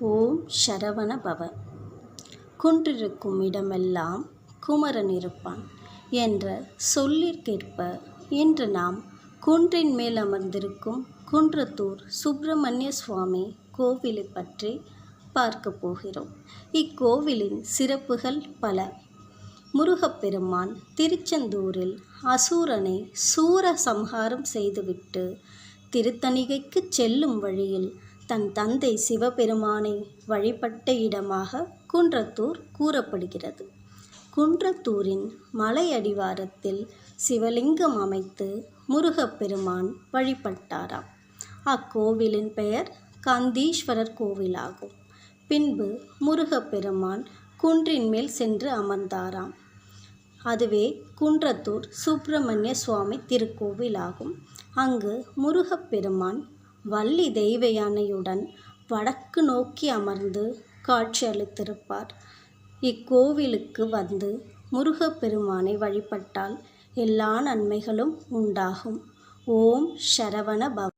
ஓம் சரவண பவ. குன்றிருக்கும் இடமெல்லாம் குமரன் இருப்பான் என்ற சொல்லிற்கேற்ப இன்று நாம் குன்றின் மேல் அமர்ந்திருக்கும் குன்றத்தூர் சுப்பிரமணிய சுவாமி கோவிலை பற்றி பார்க்க போகிறோம். இக்கோவிலின் சிறப்புகள் பல. முருகப்பெருமான் திருச்செந்தூரில் அசூரனை சூர சம்ஹாரம் செய்துவிட்டு திருத்தணிகைக்கு செல்லும் வழியில் தன் தந்தை சிவபெருமானை வழிபட்ட இடமாக குன்றத்தூர் கூறப்படுகிறது. குன்றத்தூரின் மலை அடிவாரத்தில் சிவலிங்கம் அமைத்து முருகப்பெருமான் வழிபட்டாராம். அக்கோவிலின் பெயர் கந்தீஸ்வரர் கோவிலாகும். பின்பு முருகப்பெருமான் குன்றின் மேல் சென்று அமர்ந்தாராம். அதுவே குன்றத்தூர் சுப்பிரமணிய சுவாமி திருக்கோவிலாகும். அங்கு முருகப்பெருமான் வள்ளி தெய்வ யானையுடன் வடக்கு நோக்கி அமர்ந்து காட்சியளித்திருப்பார். இக்கோவிலுக்கு வந்து முருகப்பெருமானை வழிபட்டால் எல்லா நன்மைகளும் உண்டாகும். ஓம் சரவண பவ